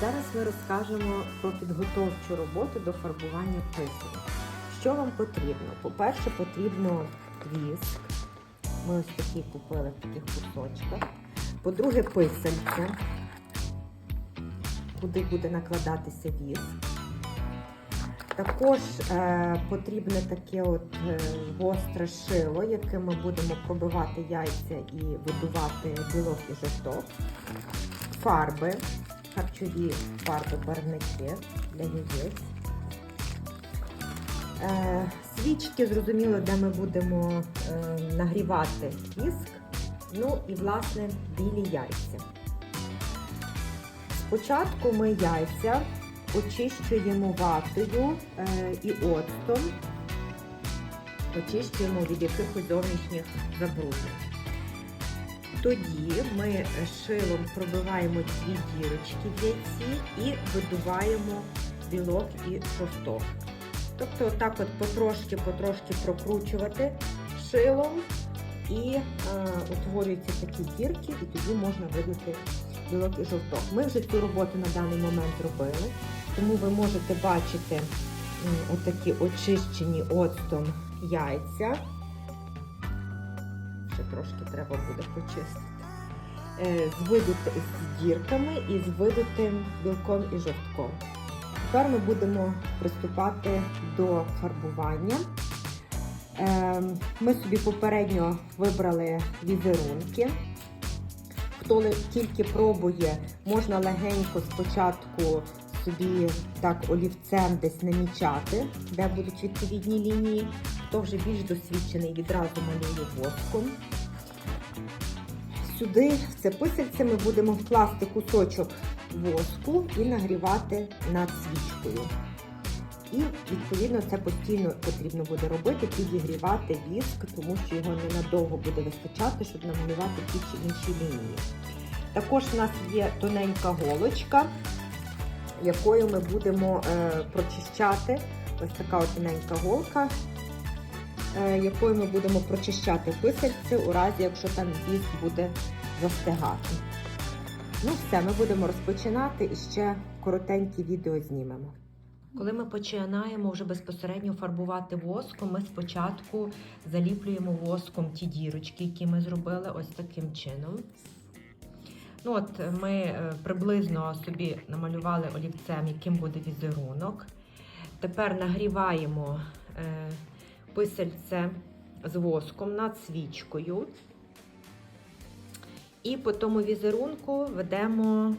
Зараз ми розкажемо про підготовчу роботу до фарбування писанок. Що вам потрібно? По-перше, потрібно віск. Ми ось такі купили в таких кусочках. По-друге, писанця, куди буде накладатися віск. Також е, потрібне таке от е, гостре шило, яким ми будемо пробивати яйця і видувати білок і жовток. Фарби, харчові фарби барвники для яєць. Е, свічки, зрозуміло, де ми будемо е, нагрівати віск. Ну і, власне, білі яйця. Спочатку ми яйця очищуємо ватою е, і оцтом, очищуємо від якихось зовнішніх забруднень. Тоді ми шилом пробиваємо дві дірочки в яйці і видуваємо білок і жовток. Тобто отак от потрошки-потрошки прокручувати шилом і е, утворюються такі дірки, і тоді можна видати білок і жовток. Ми вже цю роботу на даний момент робили, тому ви можете бачити отакі очищені оцтом яйця. Трошки треба буде почистити. Е, З, видути, з дірками і з видутим білком і жовтком. Тепер ми будемо приступати до фарбування. Ем, Ми собі попередньо вибрали візерунки. Хто тільки пробує, можна легенько спочатку собі так олівцем десь намічати, де будуть відповідні лінії. Хто вже більш досвідчений, відразу малює воском. Сюди, в це писальце, ми будемо вкласти кусочок воску і нагрівати над свічкою. І, відповідно, це постійно потрібно буде робити, підігрівати віск, тому що його ненадовго буде вистачати, щоб намалювати ті чи інші лінії. Також у нас є тоненька голочка, якою ми будемо е, прочищати. Ось така тоненька голка, якою ми будемо прочищати писальце у разі, якщо там віск буде застигати. Ну, все, ми будемо розпочинати і ще коротеньке відео знімемо. Коли ми починаємо вже безпосередньо фарбувати воском, ми спочатку заліплюємо воском ті дірочки, які ми зробили ось таким чином. Ну от Ми е, приблизно собі намалювали олівцем, яким буде візерунок. Тепер нагріваємо е, писальце з воском над свічкою. І по тому візерунку ведемо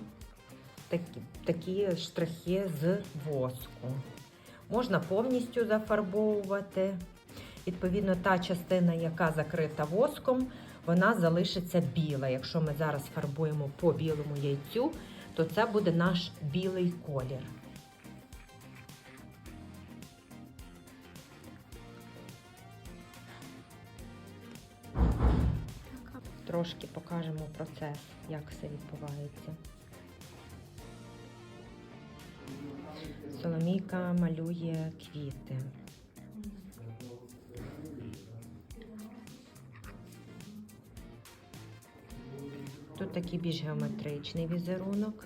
такі, такі штрихи з воску. Можна повністю зафарбовувати. Відповідно, та частина, яка закрита воском, вона залишиться біла. Якщо ми зараз фарбуємо по білому яйцю, то це буде наш білий колір. Трошки покажемо процес, як все відбувається. Соломійка малює квіти. Тут такий більш геометричний візерунок.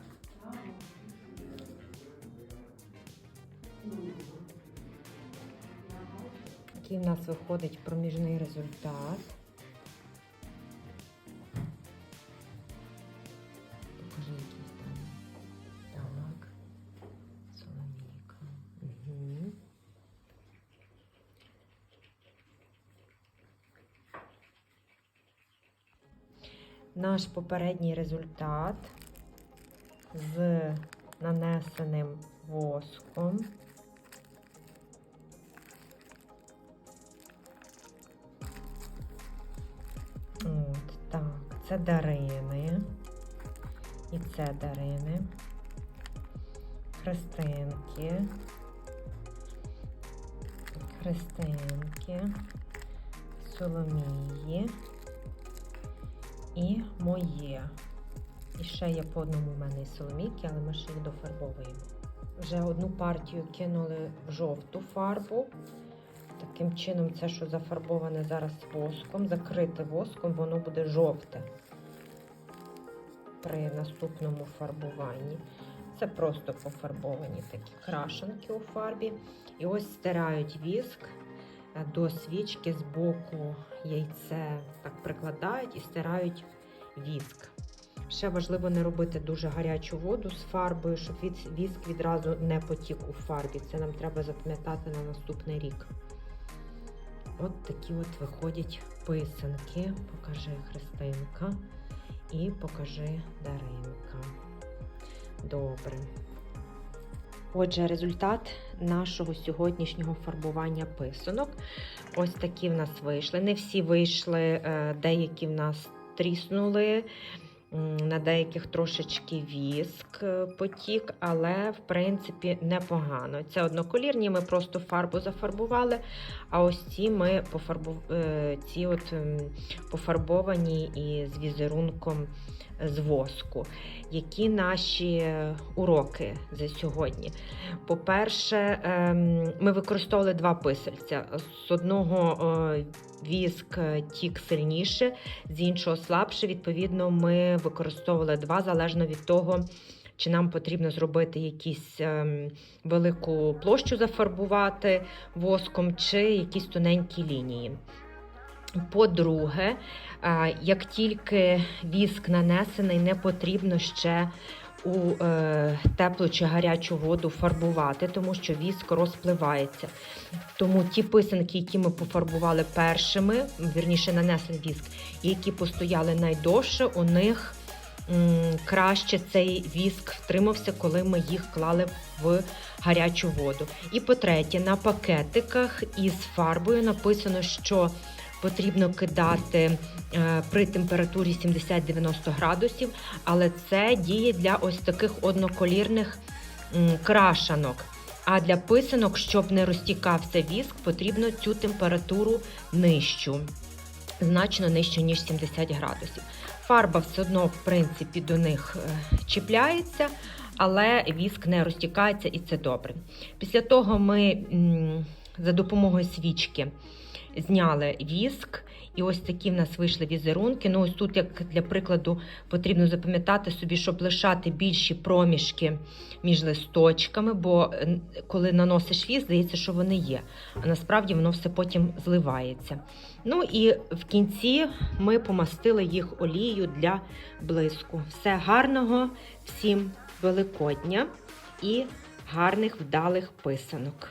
Такий в нас виходить проміжний результат. Наш попередній результат з нанесеним воском. От, так, це дарини. І це дарини. Христинки. Христинки. Соломії. І моє. І ще є по одному в мене і соломійки, але ми ще їх дофарбовуємо. Вже одну партію кинули в жовту фарбу. Таким чином, це, що зафарбоване зараз воском, закрите воском, воно буде жовте при наступному фарбуванні. Це просто пофарбовані такі крашенки у фарбі. І ось стирають віск до свічки з боку яйце так прикладають і стирають віск. Ще важливо не робити дуже гарячу воду з фарбою, щоб віск відразу не потік у фарбі. Це нам треба запам'ятати на наступний рік. От такі от виходять писанки. Покажи Христинка і покажи Даринка. Добре. Отже, результат нашого сьогоднішнього фарбування писанок. Ось такі в нас вийшли. Не всі вийшли, е, деякі в нас тріснули. На деяких трошечки віск е, потік, але в принципі непогано. Це одноколірні, ми просто фарбу зафарбували. А ось ці ми пофарбу... е, ці от ем, пофарбовані і з візерунком з воску. Які наші уроки за сьогодні? По-перше, ем, ми використовували два писальця. З одного е, віск тік сильніше, з іншого слабше. Відповідно, ми використовували два залежно від того. Чи нам потрібно зробити якусь ем, велику площу зафарбувати воском, чи якісь тоненькі лінії. По-друге, е, як тільки віск нанесений, не потрібно ще у е, теплу чи гарячу воду фарбувати, тому що віск розпливається. Тому ті писанки, які ми пофарбували першими, вірніше нанесли віск, які постояли найдовше, у них краще цей віск втримався, коли ми їх клали в гарячу воду. І по-третє, на пакетиках із фарбою написано, що потрібно кидати е, при температурі 70-90 градусів, але це діє для ось таких одноколірних крашанок. А для писанок, щоб не розтікався віск, потрібно цю температуру нижчу, значно нижчу, ніж 70 градусів. Фарба все одно, в принципі, до них е, чіпляється, але віск не розтікається і це добре. Після того ми за допомогою свічки зняли віск, і ось такі в нас вийшли візерунки. Ну, ось тут, як для прикладу, потрібно запам'ятати собі, щоб лишати більші проміжки між листочками, бо коли наносиш віск, здається, що вони є. А насправді воно все потім зливається. Ну і в кінці ми помастили їх олією для блиску. Все гарного, всім Великодня і гарних вдалих писанок.